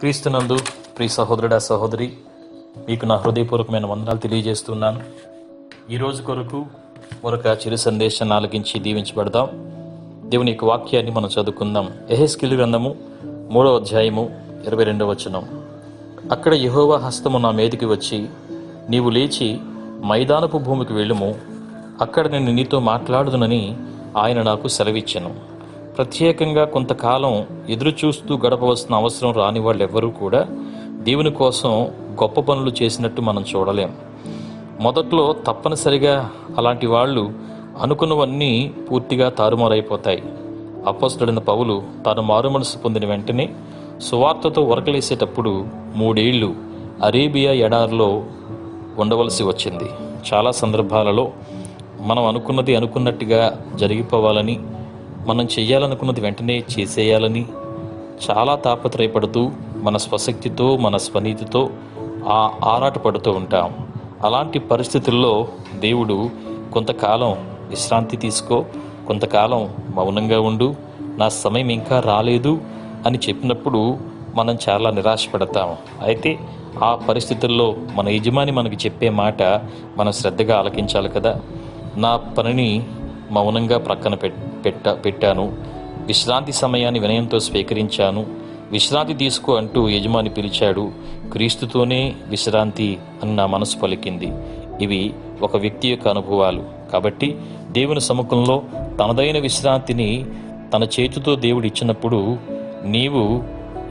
క్రీస్తునందు ప్రియ సహోదరుడా సహోదరి మీకు నా హృదయపూర్వకమైన వందనాలు తెలియజేస్తున్నాను. ఈరోజు కొరకు మరొక చిరు సందేశాన్ని ఆలకించి దీవించబడదాం. దేవుని యొక్క వాక్యాన్ని మనం చదువుకుందాం. ఎహెస్కిల్ గ్రంథము మూడవ అధ్యాయము ఇరవై రెండవ వచనం. అక్కడ యహోవా హస్తము నా మీదికి వచ్చి నీవు లేచి మైదానపు భూమికి వెళ్ళుము అక్కడ నేను నీతో మాట్లాడుదునని ఆయన నాకు సెలవిచ్చాను. ప్రత్యేకంగా కొంతకాలం ఎదురు చూస్తూ గడపవలసిన అవసరం రాని వాళ్ళెవ్వరూ కూడా దేవుని కోసం గొప్ప పనులు చేసినట్టు మనం చూడలేం. మొదట్లో తప్పనిసరిగా అలాంటి వాళ్ళు అనుకున్నవన్నీ పూర్తిగా తారుమారైపోతాయి. అప్పస్తుడైన పౌలు తాను మారుమనసు పొందిన వెంటనే సువార్తతో ఉరకలేసేటప్పుడు మూడేళ్ళు అరేబియా ఎడారిలో ఉండవలసి వచ్చింది. చాలా సందర్భాలలో మనం అనుకున్నది అనుకున్నట్టుగా జరిగిపోవాలని మనం చేయాలనుకున్నది వెంటనే చేసేయాలని చాలా తాపత్రయపడుతూ మన స్వశక్తితో మన స్వనీతితో ఆ ఆరాటపడుతూ ఉంటాం. అలాంటి పరిస్థితుల్లో దేవుడు కొంతకాలం విశ్రాంతి తీసుకో కొంతకాలం మౌనంగా ఉండు నా సమయం ఇంకా రాలేదు అని చెప్పినప్పుడు మనం చాలా నిరాశపడతాం. అయితే ఆ పరిస్థితుల్లో మన యజమాని మనకి చెప్పే మాట మనం శ్రద్ధగా ఆలకించాలి కదా. నా పనిని మౌనంగా ప్రక్కన పెట్ట పెట్టాను. విశ్రాంతి సమయాన్ని వినయంతో స్వీకరించాను. విశ్రాంతి తీసుకో అంటూ యజమాని పిలిచాడు. క్రీస్తుతోనే విశ్రాంతి అని నా మనసు పలికింది. ఇవి ఒక వ్యక్తి యొక్క అనుభవాలు. కాబట్టి దేవుని సముఖంలో తనదైన విశ్రాంతిని తన చేతితో దేవుడు ఇచ్చినప్పుడు నీవు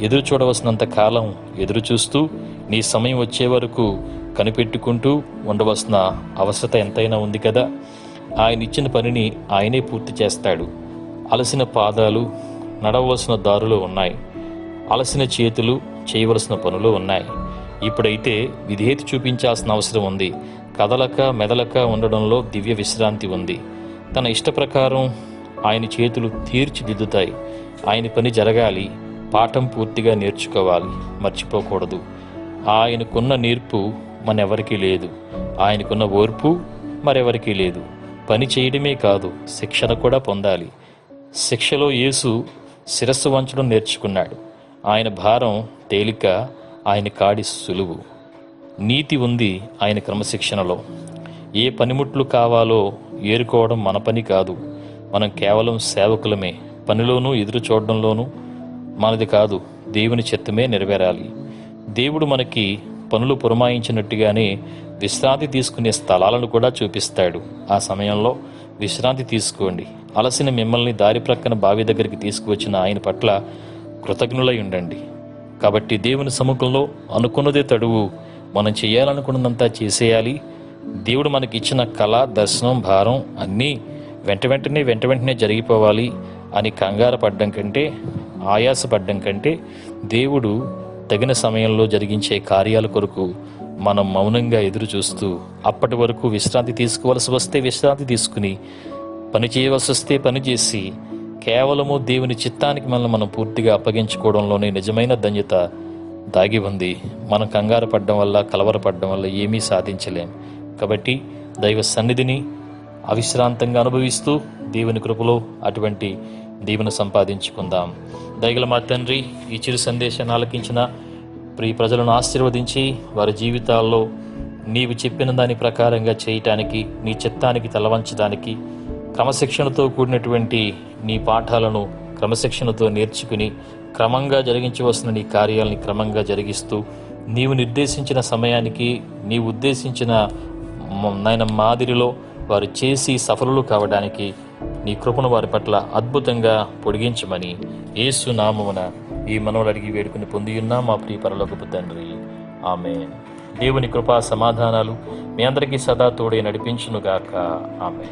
ఎదురు చూడవలసినంత కాలం ఎదురు చూస్తూ నీ సమయం వచ్చే వరకు కనిపెట్టుకుంటూ ఉండవలసిన అవసరత ఎంతైనా ఉంది కదా? ఆయన ఇచ్చిన పనిని ఆయనే పూర్తి చేస్తాడు. అలసిన పాదాలు నడవలసిన దారులు ఉన్నాయి. అలసిన చేతులు చేయవలసిన పనులు ఉన్నాయి. ఇప్పుడైతే విధేయత చూపించాల్సిన అవసరం ఉంది. కదలక మెదలక ఉండడంలో దివ్య విశ్రాంతి ఉంది. తన ఇష్ట ప్రకారం ఆయన చేతులు తీర్చిదిద్దుతాయి. ఆయన పని జరగాలి. పాఠం పూర్తిగా నేర్చుకోవాలి. మర్చిపోకూడదు. ఆయనకున్న నేర్పు మనెవరికీ లేదు. ఆయనకున్న ఓర్పు మరెవరికీ లేదు. పని చేయడమే కాదు శిక్షణ కూడా పొందాలి. శిక్షలో యేసు శిరస్సు వంచడం నేర్చుకున్నాడు. ఆయన భారం తేలిక ఆయన కాడి సులువు. నీతి ఉంది ఆయన క్రమశిక్షణలో. ఏ పనిముట్లు కావాలో ఏరుకోవడం మన పని కాదు. మనం కేవలం సేవకులమే. పనిలోనూ ఎదురు చూడడంలోనూ మనది కాదు. దేవుని చిత్తమే నెరవేరాలి. దేవుడు మనకి పనులు పురమాయించినట్టుగానే విశ్రాంతి తీసుకునే స్థలాలను కూడా చూపిస్తాడు. ఆ సమయంలో విశ్రాంతి తీసుకోండి. అలసిన మిమ్మల్ని దారి ప్రక్కన బావి దగ్గరికి తీసుకువచ్చిన ఆయన పట్ల కృతజ్ఞులై ఉండండి. కాబట్టి దేవుని సముఖంలో అనుకున్నదే తడువు. మనం చేయాలనుకున్నదంతా చేసేయాలి. దేవుడు మనకి ఇచ్చిన కళ దర్శనం భారం అన్నీ వెంట వెంటనే వెంట వెంటనే జరిగిపోవాలి అని కంగారు పడ్డం కంటే ఆయాసపడ్డం కంటే దేవుడు తగిన సమయంలో జరిగించే కార్యాల కొరకు మనం మౌనంగా ఎదురు చూస్తూ అప్పటి వరకు విశ్రాంతి తీసుకోవాల్సి వస్తే విశ్రాంతి తీసుకుని పని చేయవలసి వస్తే పని చేసి కేవలము దేవుని చిత్తానికి మనల్ని మనం పూర్తిగా అప్పగించుకోవడంలోనే నిజమైన ధన్యత దాగి ఉంది. మనం కంగారు పడడం వల్ల కలవరపడడం వల్ల ఏమీ సాధించలేం. కాబట్టి దైవ సన్నిధిని అవిశ్రాంతంగా అనుభవిస్తూ దేవుని కృపలో అటువంటి దీవెన సంపాదించుకుందాం. దయగల మా తండ్రి ఈ చిరు సందేశాన్ని ఆలకించిన ప్రియ ప్రజలను ఆశీర్వదించి వారి జీవితాల్లో నీవు చెప్పిన దాని ప్రకారంగా చేయటానికి నీ చిత్తానికి తలవంచడానికి క్రమశిక్షణతో కూడినటువంటి నీ పాఠాలను క్రమశిక్షణతో నేర్చుకుని క్రమంగా జరిగించవలసిన నీ కార్యాలని క్రమంగా జరిగిస్తూ నీవు నిర్దేశించిన సమయానికి నీవు ఉద్దేశించిన నాయన మాదిరిలో వారు చేసి సఫలులు కావడానికి నీ కృపను వారి పట్ల అద్భుతంగా పొడిగించమని యేసు నామమున ఈ మనవులు అడిగి వేడుకుని పొందియున్నా మా ప్రియ పరలోకపు తండ్రి. ఆమె దేవుని కృపా సమాధానాలు మీ అందరికీ సదా తోడే నడిపించునుగాక. ఆమె